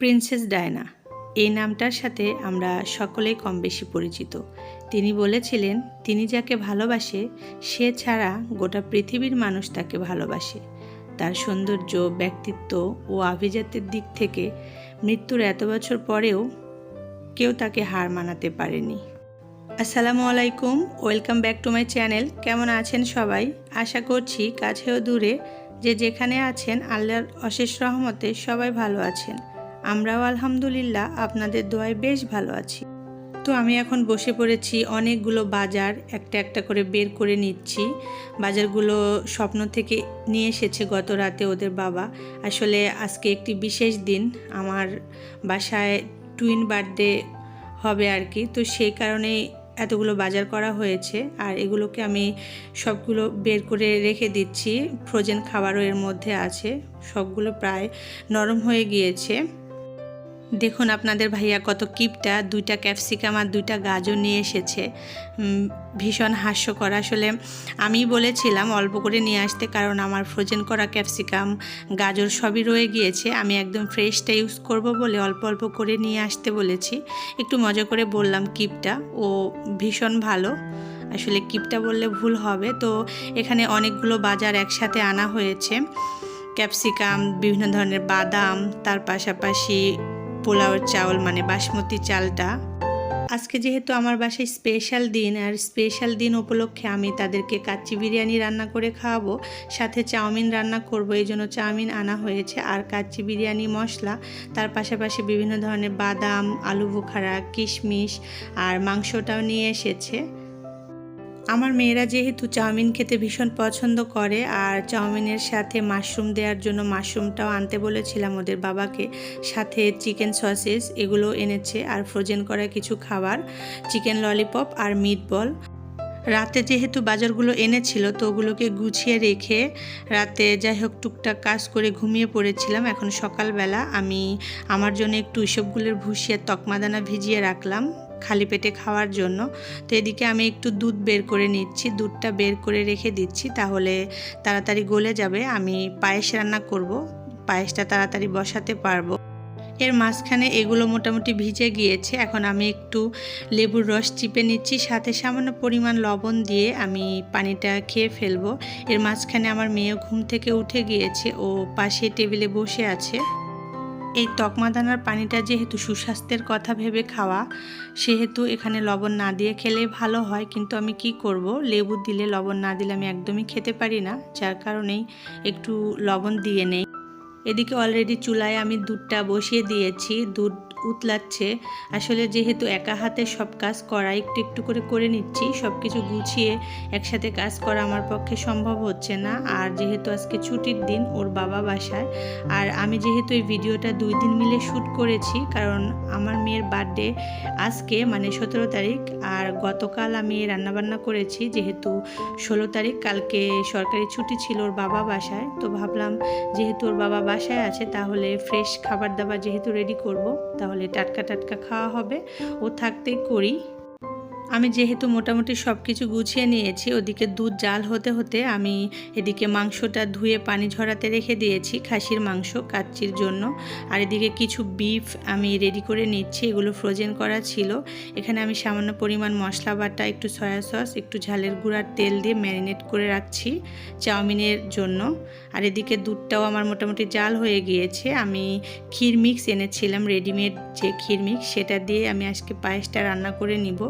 Princess Diana. এই নামটার সাথে আমরা সকলেই কম বেশি পরিচিত। তিনি বলেছিলেন, তিনি যাকে ভালোবাসে, সে ছাড়া গোটা পৃথিবীর মানুষ তাকে ভালোবাসে। তার সৌন্দর্য, ব্যক্তিত্ব ও আভিজাত্যের দিক থেকে মৃত্যুর এত বছর পরেও কেউ তাকে হার মানাতে পারেনি। আসসালামু আলাইকুম, welcome back to my channel. কেমন আছেন সবাই? আশা করছি কাছেও দূরে যে যেখানে আছেন, আল্লাহর অশেষ রহমতে সবাই ভালো আছেন। আমরাও আলহামদুলিল্লাহ আপনাদের দোয়ায় বেশ ভালো আছি। তো আমি এখন বসে পড়েছি, অনেকগুলো বাজার একটা একটা করে বের করে নিচ্ছি। বাজারগুলো স্বপ্ন থেকে নিয়ে এসেছে গত রাতে ওদের বাবা। আসলে আজকে একটি বিশেষ দিন, আমার বাসায় টুইন বার্থডে হবে আর কি তো সেই কারণেই এতগুলো বাজার করা হয়েছে আর এগুলোকে আমি সবগুলো বের করে রেখে দিচ্ছি। ফ্রোজেন খাবারও এর মধ্যে আছে, সবগুলো প্রায় নরম হয়ে গিয়েছে। দেখুন আপনাদের ভাইয়া কত কিপটা, দুইটা ক্যাপসিকাম আর দুইটা গাজর নিয়ে এসেছে। ভীষণ হাস্যকর। আসলে আমি বলেছিলাম অল্প করে নিয়ে আসতে, কারণ আমার ফ্রোজেন করা ক্যাপসিকাম, গাজর সবই রয়ে গিয়েছে। আমি একদম ফ্রেশটা ইউজ করব বলে অল্প অল্প করে নিয়ে আসতে বলেছি। একটু মজা করে বললাম কিপটা। ও ভীষণ ভালো। আসলে কিপটা বললে ভুল হবে। তো এখানে অনেকগুলো বাজার একসাথে আনা হয়েছে। ক্যাপসিকাম, বিভিন্ন ধরনের বাদাম, তার পাশাপাশি পোলাওয়ের চাউল মানে বাসমতি চালটা। আজকে যেহেতু আমার বাসায় স্পেশাল দিন, আর স্পেশাল দিন উপলক্ষে আমি তাদেরকে কাচ্চি বিরিয়ানি রান্না করে খাওয়াবো, সাথে চাউমিন রান্না করব, এই জন্য চাউমিন আনা হয়েছে, আর কাচ্চি বিরিয়ানি মশলা, তার পাশাপাশি বিভিন্ন ধরনের বাদাম, আলু বোখারা, কিশমিশ, আর মাংসটাও নিয়ে এসেছে। আমার মেয়েরা যেহেতু চাউমিন খেতে ভীষণ পছন্দ করে, আর চাউমিনের সাথে মাশরুম দেওয়ার জন্য মাশরুমটাও আনতে বলেছিলাম ওদের বাবাকে, সাথে চিকেন সসেস এগুলো এনেছে, আর ফ্রোজেন করা কিছু খাবার, চিকেন ললিপপ আর মিট বল রাতে যেহেতু বাজারগুলো এনেছিল তো ওগুলোকে গুছিয়ে রেখে রাতে যাই হোক টুকটাক কাজ করে ঘুমিয়ে পড়েছিলাম। এখন সকালবেলা আমি আমার জন্য একটু ইসবগুলোর ভুষিয়ে তকমাদানা ভিজিয়ে রাখলাম। খালি পেটে খাওয়ার জন্য। তো এদিকে আমি একটু দুধ বের করে নিচ্ছি, দুধটা বের করে রেখে দিচ্ছি, তাহলে তাড়াতাড়ি গলে যাবে। আমি পায়েস রান্না করব, পায়েসটা তাড়াতাড়ি বসাতে পারব। এর মাঝখানে এগুলো মোটামুটি ভিজে গিয়েছে, এখন আমি একটু লেবুর রস চিপে নিচ্ছি, সাথে সামান্য পরিমাণ লবণ দিয়ে আমি পানিটা খেয়ে ফেলব। এর মাঝখানে আমার মেয়ে ঘুম থেকে উঠে গিয়েছে, ও পাশে টেবিলে বসে আছে। এই তকমাদানার পানিটা যেহেতু সুস্বাস্থ্যের কথা ভেবে খাওয়া, সেহেতু এখানে লবণ না দিয়ে খেলে ভালো হয়। কিন্তু আমি কি করব? লেবু দিলে লবণ না দিলে আমি একদমই খেতে পারি না, যার কারণেই একটু লবণ দিয়ে নেই। এদিকে অলরেডি চুলায় আমি দুধটা বসিয়ে দিয়েছি। দুধ উতলাচ্ছে। আসলে যেহেতু একা হাতে সব কাজ করা, একটু একটু করে করে নিচ্ছি সব কিছু গুছিয়ে একসাথে কাজ করা আমার পক্ষে সম্ভব হচ্ছে না। আর যেহেতু আজকে ছুটির দিন, ওর বাবা বাসায়, আর আমি যেহেতু এই ভিডিওটা দুই দিন মিলে শ্যুট করেছি, কারণ আমার মেয়ের বার্থডে আজকে মানে সতেরো তারিখ, আর গতকাল আমি রান্নাবান্না করেছি, যেহেতু ষোলো তারিখ, কালকে সরকারি ছুটি ছিল ওর বাবা বাসায়, তো ভাবলাম যেহেতু ওর বাবা বাসায় আছে, তাহলে ফ্রেশ খাবার দাবার যেহেতু রেডি করব তাহলে টাটকা টাটকা খাওয়া হবে। ও থাকতেই করি। আমি যেহেতু মোটামুটি সব কিছু গুছিয়ে নিয়েছি, ওদিকে দুধ জাল হতে হতে আমি এদিকে মাংসটা ধুয়ে পানি ঝরাতে রেখে দিয়েছি, খাসির মাংস কাচ্চির জন্য। আর এদিকে কিছু বিফ আমি রেডি করে নিচ্ছি, এগুলো ফ্রোজেন করা ছিল। এখানে আমি সামান্য পরিমাণ মশলা বাটা, একটু সয়া সস একটু ঝালের গুঁড়ার তেল দিয়ে ম্যারিনেট করে রাখছি চাউমিনের জন্য। আর এদিকে দুধটাও আমার মোটামুটি জাল হয়ে গিয়েছে। আমি ক্ষীর মিক্স এনেছিলাম রেডিমেড যে ক্ষীর মিক্স সেটা দিয়ে আমি আজকে পায়েসটা রান্না করে নিব।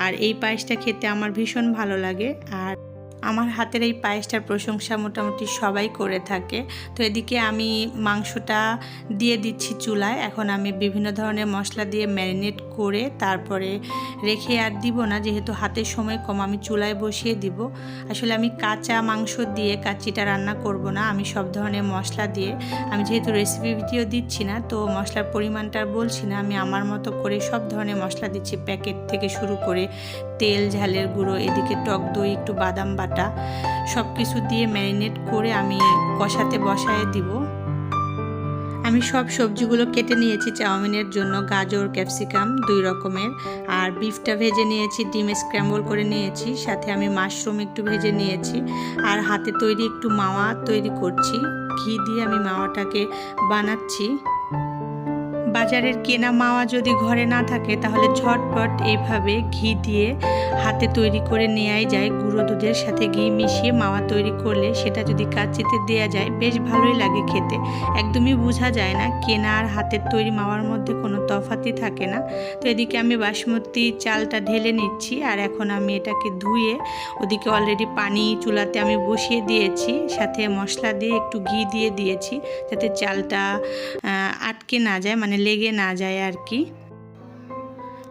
আর এই পায়েসটা খেতে আমার ভীষণ ভালো লাগে আর আমার হাতের এই পায়েসটার প্রশংসা মোটামুটি সবাই করে থাকে। তো এদিকে আমি মাংসটা দিয়ে দিচ্ছি চুলায়। এখন আমি বিভিন্ন ধরনের মশলা দিয়ে ম্যারিনেট করে তারপরে রেখে আর দিব না, যেহেতু হাতের সময় কম, আমি চুলায় বসিয়ে দিব। আসলে আমি কাঁচা মাংস দিয়ে কাচ্চিটা রান্না করব না, আমি সব ধরনের মশলা দিয়ে। আমি যেহেতু রেসিপি ভিডিও দিচ্ছি না, তো মশলার পরিমাণটা বলছি না, আমি আমার মতো করে সব ধরনের মশলা দিচ্ছি প্যাকেট থেকে শুরু করে তেল, ঝালের গুঁড়ো, এদিকে টক দই, একটু বাদাম বাটা সব কিছু দিয়ে ম্যারিনেট করে আমি কষাতে বসায় দিব। আমি সব সবজিগুলো কেটে নিয়েছি চাউমিনের জন্য, গাজর, ক্যাপসিকাম দুই রকমের, আর বিফটা ভেজে নিয়েছি, ডিম স্ক্র্যাম্বল করে নিয়েছি, সাথে আমি মাশরুম একটু ভেজে নিয়েছি, আর হাতে তৈরি একটু মাওয়া তৈরি করছি, ঘি দিয়ে আমি মাওয়াটাকে বানাচ্ছি। বাজারের কেনা মাওয়া যদি ঘরে না থাকে, তাহলে ঝটপট এইভাবে ঘি দিয়ে হাতে তৈরি করে নেওয়াই যায়। গুঁড়ো দুধের সাথে ঘি মিশিয়ে মাওয়া তৈরি করলে সেটা যদি কাচিতে দেওয়া যায়, বেশ ভালোই লাগে খেতে। একদমই বোঝা যায় না, কেনা আর হাতের তৈরি মাওয়ার মধ্যে কোনো তফাতই থাকে না। তো এদিকে আমি বাসমতি চালটা ঢেলে নিচ্ছি, আর এখন আমি এটাকে ধুয়ে ওদিকে অলরেডি পানি চুলাতে আমি বসিয়ে দিয়েছি। সাথে মশলা দিয়ে একটু ঘি দিয়ে দিয়েছি, যাতে চালটা আটকে না যায় মানে লেগে না যায় আর কি।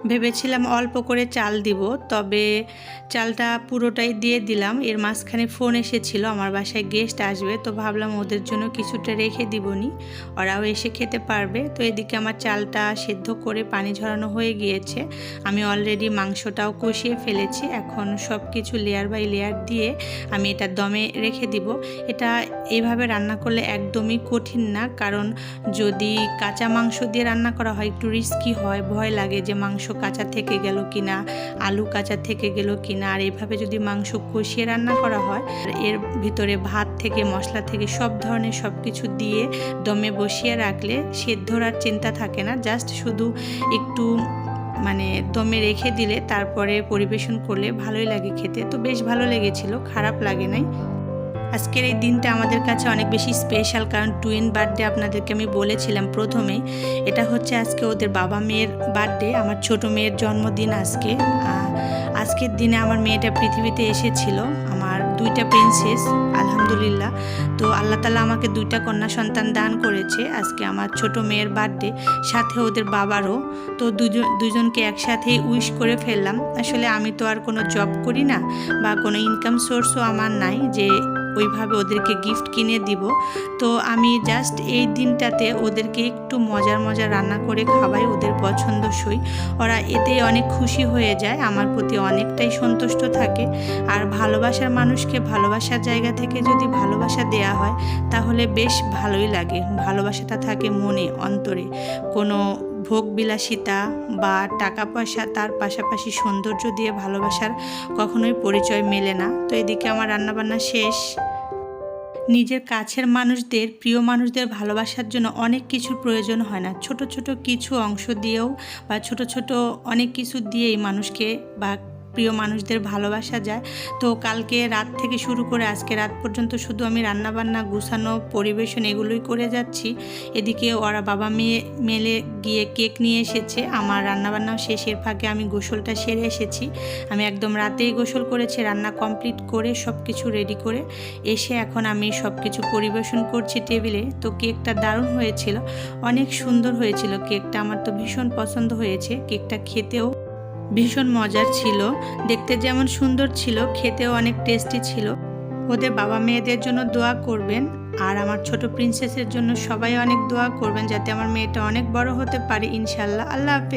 ভেবেছিলাম অল্প করে চাল দিব, তবে চালটা পুরোটাই দিয়ে দিলাম। এর মাঝখানে ফোন এসেছিল, আমার বাসায় গেস্ট আসবে, তো ভাবলাম ওদের জন্য কিছুটা রেখে দিবনি। ওরাও এসে খেতে পারবে। তো এদিকে আমার চালটা সেদ্ধ করে পানি ঝরানো হয়ে গিয়েছে। আমি অলরেডি মাংসটাও কষিয়ে ফেলেছি। এখন সব কিছু লেয়ার বাই লেয়ার দিয়ে আমি এটা দমে রেখে দিব। এটা এইভাবে রান্না করলে একদমই কঠিন না, কারণ যদি কাঁচা মাংস দিয়ে রান্না করা হয়, একটু রিস্কি হয়, ভয় লাগে যে মাংস কাঁচা থেকে গেল কিনা, আলু কাঁচা থেকে গেল কিনা, আর এভাবে যদি মাংস কষিয়ে রান্না করা হয়, এর ভিতরে ভাত থেকে, মশলা থেকে সব ধরনের সব কিছু দিয়ে দমে বসিয়ে রাখলে সেদ্ধর আর চিন্তা থাকে না। জাস্ট শুধু একটু মানে দমে রেখে দিলে তারপরে পরিবেশন করলে ভালোই লাগে খেতে। তো বেশ ভালো লেগেছিল, খারাপ লাগে নাই। আজকের এই দিনটা আমাদের কাছে অনেক বেশি স্পেশাল কারণ টুয়েন বার্থডে আপনাদেরকে আমি বলেছিলাম প্রথমে। এটা হচ্ছে আজকে ওদের বাবা মেয়ের বার্থডে আমার ছোট মেয়ের জন্মদিন আজকে। আজকের দিনে আমার মেয়েটা পৃথিবীতে এসেছিল, আমার দুইটা প্রিন্সেস আলহামদুলিল্লাহ। তো আল্লাহ তালা আমাকে দুইটা কন্যা সন্তান দান করেছে। আজকে আমার ছোট মেয়ের বার্থডে, সাথে ওদের বাবারও। তো দুজন দুজনকে একসাথেই উইশ করে ফেললাম। আসলে আমি তো আর কোনো জব করি না বা কোনো ইনকাম সোর্সও আমার নাই যে ওইভাবে ওদেরকে গিফট কিনে দিব। তো আমি জাস্ট এই দিনটাতে ওদেরকে একটু মজার মজার রান্না করে খাওয়াই, ওদের পছন্দসই। ওরা এতে অনেক খুশি হয়ে যায়, আমার প্রতি অনেকটাই সন্তুষ্ট থাকে। আর ভালোবাসার মানুষকে ভালোবাসার জায়গা থেকে যদি ভালোবাসা দেয়া হয় তাহলে বেশ ভালোই লাগে। ভালোবাসাটা থাকে মনে, অন্তরে। কোনো ভোগ বিলাসিতা বা টাকা পয়সা তার পাশাপাশি সৌন্দর্য দিয়ে ভালোবাসার কখনোই পরিচয় মেলে না। তো এদিকে আমার রান্নাবান্না শেষ। নিজের কাছের মানুষদের, প্রিয় মানুষদের ভালোবাসার জন্য অনেক কিছুর প্রয়োজন হয় না। ছোট ছোট কিছু অংশ দিয়েও বা ছোট ছোট অনেক কিছু দিয়েই মানুষকে বা প্রিয় মানুষদের ভালোবাসা যায়। তো কালকে রাত থেকে শুরু করে আজকে রাত পর্যন্ত শুধু আমি রান্নাবান্না, গুছানো, পরিবেশন এগুলোই করে যাচ্ছি। এদিকে ওরা বাবা মেয়ে মেলে গিয়ে কেক নিয়ে এসেছে। আমার রান্নাবান্নাও শেষের ফাঁকে আমি গোসলটা সেরে এসেছি। আমি একদম রাতেই গোসল করেছি, রান্না কমপ্লিট করে সব কিছু রেডি করে এসে এখন আমি সব কিছু পরিবেশন করছি টেবিলে। তো কেকটা দারুণ হয়েছিল। অনেক সুন্দর হয়েছিল। কেকটা আমার তো ভীষণ পছন্দ হয়েছে। কেকটা খেতেও ভীষণ মজার ছিল। দেখতে যেমন সুন্দর ছিল, খেতেও অনেক টেস্টি ছিল। ওদের বাবা মেয়েদের জন্য দোয়া করবেন আর আমার ছোট প্রিন্সেসের জন্য সবাই অনেক দোয়া করবেন যাতে আমার মেয়েটা অনেক বড় হতে পারে, ইনশাল্লাহ। আল্লাহ হাফেজ।